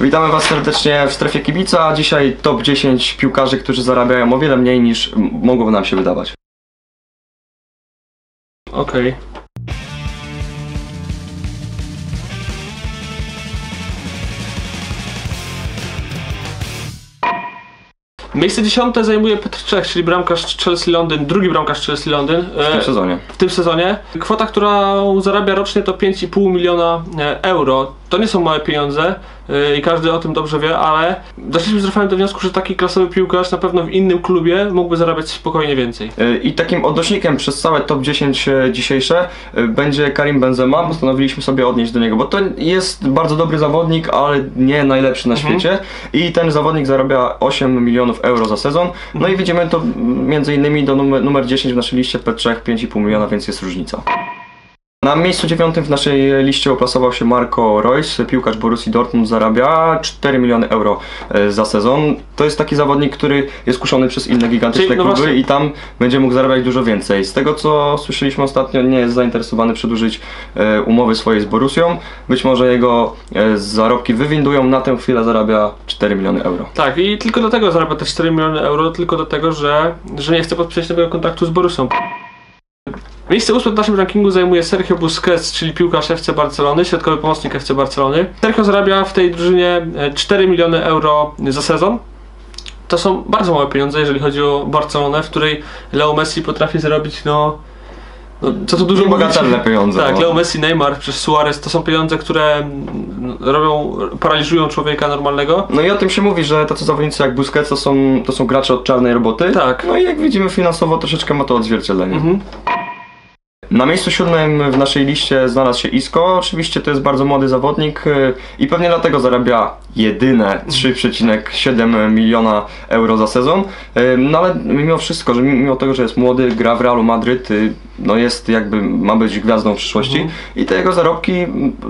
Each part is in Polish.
Witamy Was serdecznie w strefie kibica. Dzisiaj top 10 piłkarzy, którzy zarabiają o wiele mniej niż mogłoby nam się wydawać. Okej. Miejsce dziesiąte zajmuje Petr Czech, czyli bramkarz Chelsea Londyn, drugi bramkarz Chelsea Londyn W tym e, sezonie. w tym sezonie. Kwota, którą zarabia rocznie to 5,5 miliona e, euro. To nie są małe pieniądze e, i każdy o tym dobrze wie, ale doszliśmy z Rafałem do wniosku, że taki klasowy piłkarz na pewno w innym klubie mógłby zarabiać spokojnie więcej. I takim odnośnikiem przez całe top 10 e, dzisiejsze będzie Karim Benzema. Postanowiliśmy sobie odnieść do niego, bo to jest bardzo dobry zawodnik, ale nie najlepszy na Mhm. świecie. I ten zawodnik zarabia 8 milionów euro za sezon. No i widzimy to między innymi do numer, numer 10 w naszej liście P3 5,5 miliona, więc jest różnica. Na miejscu dziewiątym w naszej liście uplasował się Marco Reus, piłkarz Borussii Dortmund zarabia 4 miliony euro e, za sezon. To jest taki zawodnik, który jest kuszony przez inne gigantyczne Czyli, no kluby właśnie- i tam będzie mógł zarabiać dużo więcej. Z tego co słyszeliśmy ostatnio, nie jest zainteresowany przedłużyć e, umowy swojej z Borussią. Być może jego e, zarobki wywindują, na tę chwilę zarabia 4 miliony euro. Tak, i tylko do tego zarabia te 4 miliony euro, tylko do tego, że, że nie chce podpisać nowego kontraktu z Borussą. Miejsce ósme w naszym rankingu zajmuje Sergio Busquets, czyli piłkarz FC Barcelony, środkowy pomocnik FC Barcelony. Sergio zarabia w tej drużynie e, 4 miliony euro za sezon. To są bardzo małe pieniądze, jeżeli chodzi o Barcelonę, w której Leo Messi potrafi zarobić, no... no co tu dużo mówić. pieniądze, Tak, no. Leo Messi, Neymar, przez Suarez, to są pieniądze, które mm, robią, paraliżują człowieka normalnego. No i o tym się mówi, że tacy zawodnicy jak Busquets to są, to są gracze od czarnej roboty. Tak. No i jak widzimy finansowo troszeczkę ma to odzwierciedlenie. Mhm. Na miejscu siódmym w naszej liście znalazł się Isco. Oczywiście to jest bardzo młody zawodnik y, i pewnie dlatego zarabia jedyne 3,7 miliona euro za sezon. Y, No ale mimo wszystko, że mimo tego, że jest młody, gra w Realu Madryt, y, no jest jakby, ma być gwiazdą w przyszłości Mhm. i te jego zarobki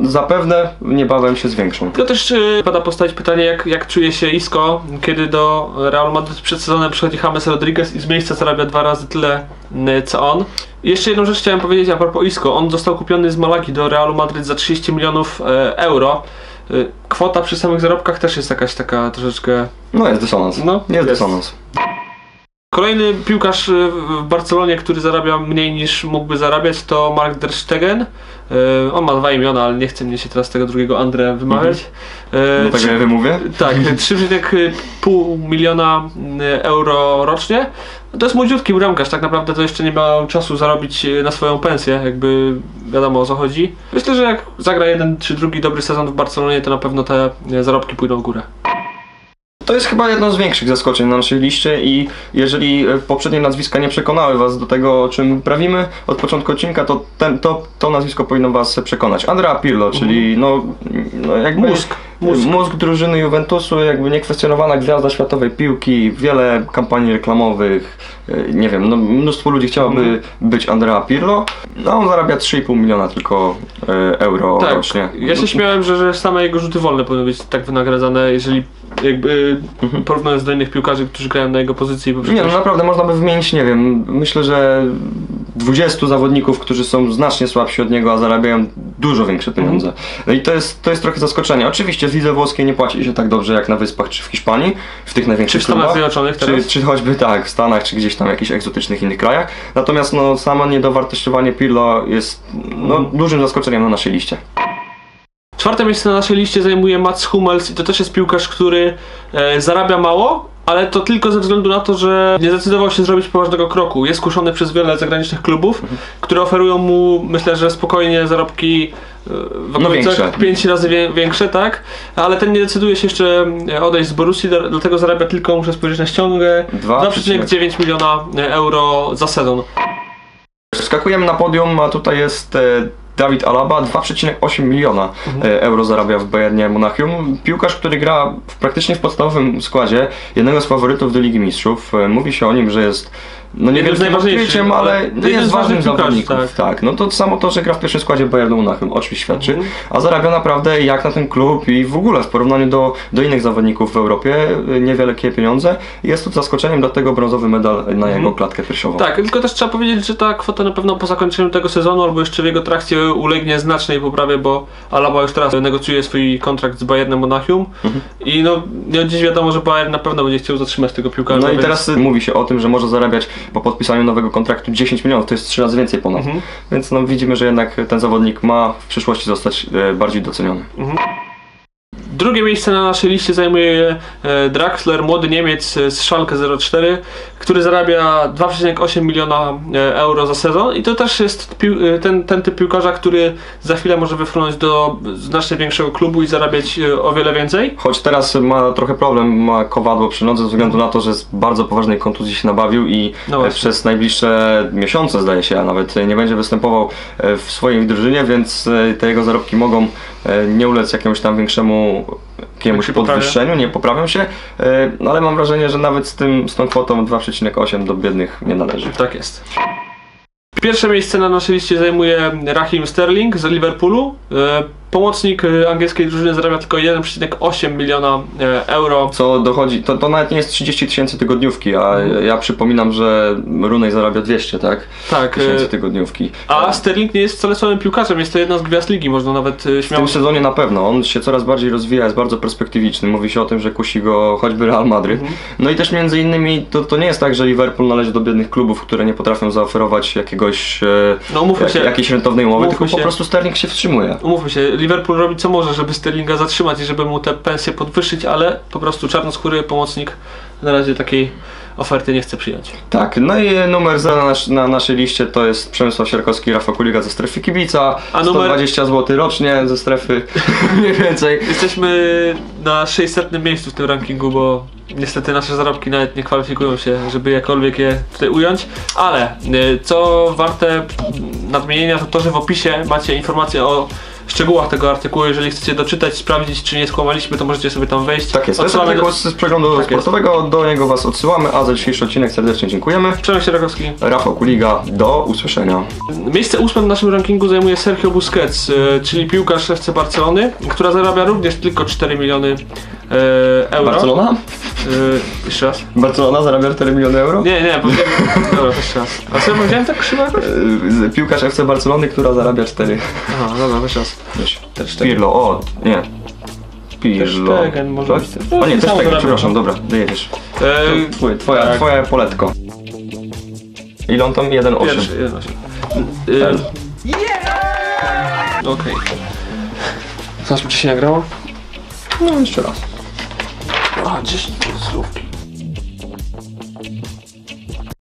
zapewne niebawem się zwiększą. Tylko też y, pada postawić pytanie, jak, jak czuje się Isco, kiedy do Real Madrid przed sezonem przychodzi James Rodriguez i z miejsca zarabia dwa razy tyle co on. I jeszcze jedną rzecz chciałem powiedzieć a propos Isco. On został kupiony z Malagi do Realu Madryt za 30 milionów e, euro. Y, Kwota przy samych zarobkach też jest jakaś taka troszeczkę... No jest dysonans. No, jest, jest. dysonans. Kolejny piłkarz y, w Barcelonie, który zarabia mniej niż mógłby zarabiać to Mark der Stegen. Y, On ma dwa imiona, ale nie chce mnie się teraz tego drugiego Andre wymawiać. Y, Do tego trzy- ja wymówię. Tak, 3,5 miliona euro rocznie. To jest młodziutki bramkarz, tak naprawdę to jeszcze nie miał czasu zarobić na swoją pensję, jakby wiadomo o co chodzi. Myślę, że jak zagra jeden czy drugi dobry sezon w Barcelonie, to na pewno te zarobki pójdą w górę. To jest chyba jedno z większych zaskoczeń na naszej liście i jeżeli e, poprzednie nazwiska nie przekonały Was do tego, o czym prawimy od początku odcinka, to ten, to, to nazwisko powinno Was przekonać. Andrea Pirlo, czyli no, no jakby Mózg, mózg. mózg drużyny Juventusu, jakby niekwestionowana gwiazda światowej piłki, wiele kampanii reklamowych, e, nie wiem, no, mnóstwo ludzi chciałoby Mhm. być Andrea Pirlo, no on zarabia 3,5 miliona tylko e, euro Tak, rocznie. ja się śmiałem, że, że same jego rzuty wolne powinny być tak wynagradzane, jeżeli jakby Mhm. porównując do innych piłkarzy, którzy grają na jego pozycji, bo Nie, no naprawdę można by wymienić, nie wiem, myślę, że 20 zawodników, którzy są znacznie słabsi od niego, a zarabiają dużo większe pieniądze. No i to jest, to jest trochę zaskoczenie. Oczywiście w lidze włoskiej nie płaci się tak dobrze jak na Wyspach czy w Hiszpanii, w tych Czy największych Stanach klubach. Zjednoczonych Czy, czy choćby tak, w Stanach, czy gdzieś tam jakichś egzotycznych innych krajach. Natomiast no, samo niedowartościowanie Pirlo jest no, Mhm. dużym zaskoczeniem na naszej liście. Czwarte miejsce na naszej liście zajmuje Mats Hummels i to też jest piłkarz, który e, zarabia mało, ale to tylko ze względu na to, że nie zdecydował się zrobić poważnego kroku. Jest kuszony przez wiele zagranicznych klubów, Mhm. które oferują mu, myślę, że spokojnie zarobki e, w No większe. 5 razy wie, większe, tak? Ale ten nie decyduje się jeszcze e, odejść z Borussii, dlatego zarabia tylko, muszę spojrzeć na ściągę, 2,9 miliona e, euro za sezon. Skakujemy na podium, a tutaj jest Dawid Alaba, 2,8 miliona e, euro zarabia w Bayernie Monachium. Piłkarz, który gra w, praktycznie w podstawowym składzie jednego z faworytów do Ligi Mistrzów. E, Mówi się o nim, że jest no nie najważniejszych, odkryciem, ale jest ważnym zawodników. tak. Tak. no to samo to, że gra w pierwszym składzie Bayernu Monachium o czymś świadczy, Mhm. a zarabia naprawdę jak na ten klub i w ogóle w porównaniu do, do innych zawodników w Europie y, niewielkie pieniądze. Jest tu zaskoczeniem, dlatego brązowy medal na jego klatkę piersiową. Tak, tylko też trzeba powiedzieć, że ta kwota na pewno po zakończeniu tego sezonu albo jeszcze w jego trakcie ulegnie znacznej poprawie, bo Alaba już teraz negocjuje swój kontrakt z Bayernem Monachium Mhm. i no dziś wiadomo, że Bayern na pewno będzie chciał zatrzymać tego piłkarza. No i więc- teraz y, mówi się o tym, że może zarabiać po podpisaniu nowego kontraktu 10 milionów, to jest 3 razy więcej ponad. Mhm. Więc no widzimy, że jednak ten zawodnik ma w przyszłości zostać e, bardziej doceniony. Drugie miejsce na naszej liście zajmuje e, Draxler, młody Niemiec e, z Schalke 04, który zarabia 2,8 miliona e, euro za sezon i to też jest ten, ten typ piłkarza, który za chwilę może wyfrunąć do znacznie większego klubu i zarabiać o wiele więcej. Choć teraz ma trochę problem, ma kowadło przy nodze ze względu na to, że z bardzo poważnej kontuzji się nabawił i No przez najbliższe miesiące zdaje się, a nawet nie będzie występował w swojej drużynie, więc te jego zarobki mogą nie ulec jakiemuś tam większemu jakiemuś podwyższeniu, nie poprawią się, e, no ale mam wrażenie, że nawet z tym z tą kwotą 2,8 do biednych nie należy. Tak jest. Pierwsze miejsce na naszej liście zajmuje Raheem Sterling z Liverpoolu. Pomocnik e, angielskiej drużyny zarabia tylko 1,8 miliona e, euro. Co dochodzi, to, to nawet nie jest 30 tysięcy tygodniówki, a ja przypominam, że Runej zarabia 200, tak? Tak. Tysięcy e, tygodniówki. A Sterling nie jest wcale słabym piłkarzem, jest to jedna z gwiazd ligi, można nawet e, W śmiało tym sezonie na pewno. On się coraz bardziej rozwija, jest bardzo perspektywiczny. Mówi się o tym, że kusi go choćby Real Madryt. Mhm. No i też między innymi to, to nie jest tak, że Liverpool należy do biednych klubów, które nie potrafią zaoferować jakiegoś No umówmy jak, się, jakiejś rentownej umowy, tylko po się. prostu Sterling się wstrzymuje. umówmy się, Liverpool robi co może, żeby Sterlinga zatrzymać i żeby mu te pensje podwyższyć, ale po prostu czarnoskóry pomocnik na razie takiej oferty nie chce przyjąć. Tak, no i numer 0 na, na naszej liście to jest Przemysław Sierkowski, Rafał Kuliga ze strefy kibica. A numer- 120 zł rocznie ze strefy, mniej więcej. Jesteśmy na 600 miejscu w tym rankingu, bo niestety nasze zarobki nawet nie kwalifikują się, żeby jakkolwiek je tutaj ująć, ale y, co warte nadmienienia to to, że w opisie macie informacje o szczegółach tego artykułu, jeżeli chcecie doczytać, sprawdzić czy nie skłamaliśmy, to możecie sobie tam wejść. Tak jest, jest Odsyłamy do... z przeglądu Tak jest. sportowego, do niego Was odsyłamy, a za dzisiejszy odcinek serdecznie dziękujemy. Przemek Sierakowski. Rafał Kuliga, do usłyszenia. Miejsce ósme w naszym rankingu zajmuje Sergio Busquets, e, czyli piłkarz FC Barcelony, która zarabia również tylko 4 miliony euro. Barcelona? E, jeszcze raz. Barcelona zarabia 4 miliony euro? Nie, nie, powiedziałem... Dobra, jeszcze raz. A co ja powiedziałem tak krzywo jakoś? Y, Piłkarz FC Barcelony, która zarabia 4. Aha, dobra, jeszcze raz. Też Pirlo, o, nie. Pirlo. Stegen, może Tak? być. O nie, też zarabia. przepraszam, dobra, dojedziesz. E, Twój, twoja, tak. twoje poletko. Ile on tam? 1,8. Pierwszy, jeden osiem. Ten. E, Okej. Zobaczmy, czy się nagrało. No jeszcze raz. A, 10 słówki.